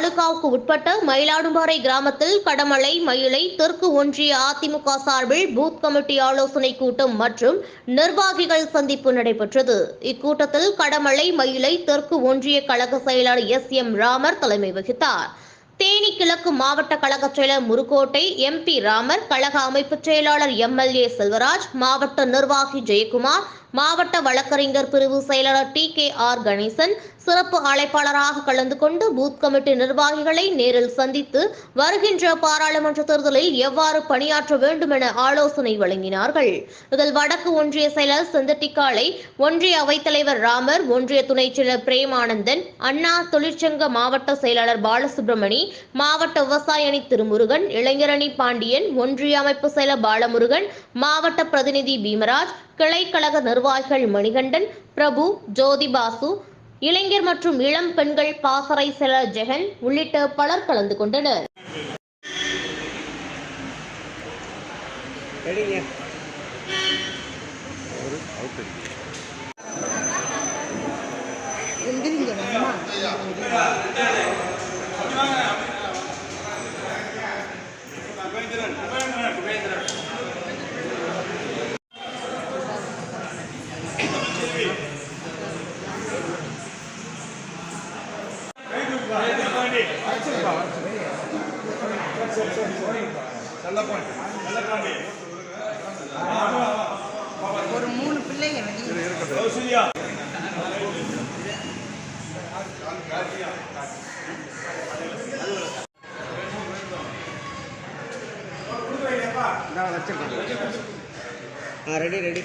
தாலுகாவுக்கு உட்பட்ட மயிலாடும்பாறை கிராமத்தில் கடமலை மயிலை தெற்கு ஒன்றிய அதிமுக சார்பில் பூத் கமிட்டி ஆலோசனை கூட்டம் மற்றும் நிர்வாகிகள் சந்திப்பு நடைபெற்றது. இக்கூட்டத்தில் கடமலை மயிலை தெற்கு ஒன்றிய கழக செயலாளர் எஸ் எம் ராமர் தலைமை வகித்தார். தேனி கிழக்கு மாவட்ட கழக செயலர் முருகோட்டை எம்பி ராமர் கழக அமைப்பு செயலாளர் எம்எல்ஏ செல்வராஜ் மாவட்ட நிர்வாகி ஜெயக்குமார் மாவட்ட வழக்கறிஞர் பிரிவு செயலாளர் டி கே ஆர் கணேசன் சிறப்பு அழைப்பாளராக கலந்து கொண்டு பூத் கமிட்டி நிர்வாகிகளை நேரில் சந்தித்து வருகின்ற பாராளுமன்ற தேர்தலில் எவ்வாறு பணியாற்ற வேண்டும் என ஆலோசனை வழங்கினார்கள். இதில் வடக்கு ஒன்றிய செயலர் செந்தட்டிக்காலை ஒன்றிய அவைத்தலைவர் ராமர் ஒன்றிய துணைச் செயலர் பிரேமானந்தன் அண்ணா தொழிற்சங்க மாவட்ட செயலாளர் பாலசுப்ரமணி மாவட்ட விவசாய அணி திருமுருகன் இளைஞரணி பாண்டியன் ஒன்றிய அமைப்பு செயலர் பாலமுருகன் மாவட்ட பிரதிநிதி பீமராஜ் கிளைக்கழக நிர்வாகிகள் மணிகண்டன் பிரபு ஜோதிபாசு இளைஞர் மற்றும் இளம் பெண்கள் பாசறை செயலர் ஜெகன் உள்ளிட்ட பலர் கலந்து கொண்டனர். ரெடிங்க எந்திரிங்க ஒரு மூணு பிள்ளைங்க வெளியே. ஆ ரெடி ரெடி.